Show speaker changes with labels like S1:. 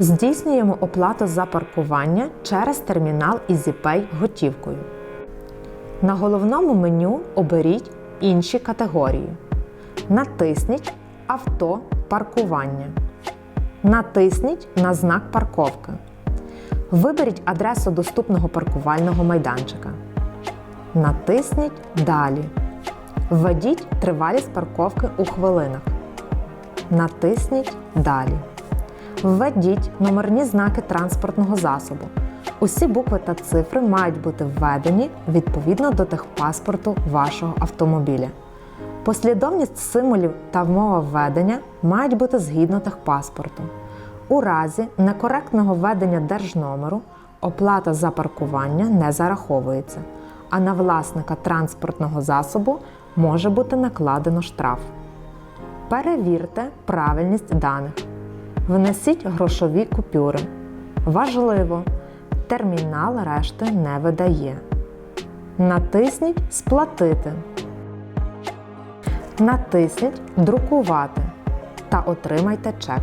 S1: Здійснюємо оплату за паркування через термінал EasyPay готівкою. На головному меню оберіть Інші категорії. Натисніть Авто паркування. Натисніть на знак парковки. Виберіть адресу доступного паркувального майданчика. Натисніть Далі. Введіть тривалість парковки у хвилинах. Натисніть Далі. Введіть номерні знаки транспортного засобу. Усі букви та цифри мають бути введені відповідно до техпаспорту вашого автомобіля. Послідовність символів та мова введення мають бути згідно техпаспорту. У разі некоректного введення держномеру оплата за паркування не зараховується, а на власника транспортного засобу може бути накладено штраф. Перевірте правильність даних. Внесіть грошові купюри. Важливо! Термінал решти не видає. Натисніть Сплатити. Натисніть Друкувати та отримайте чек.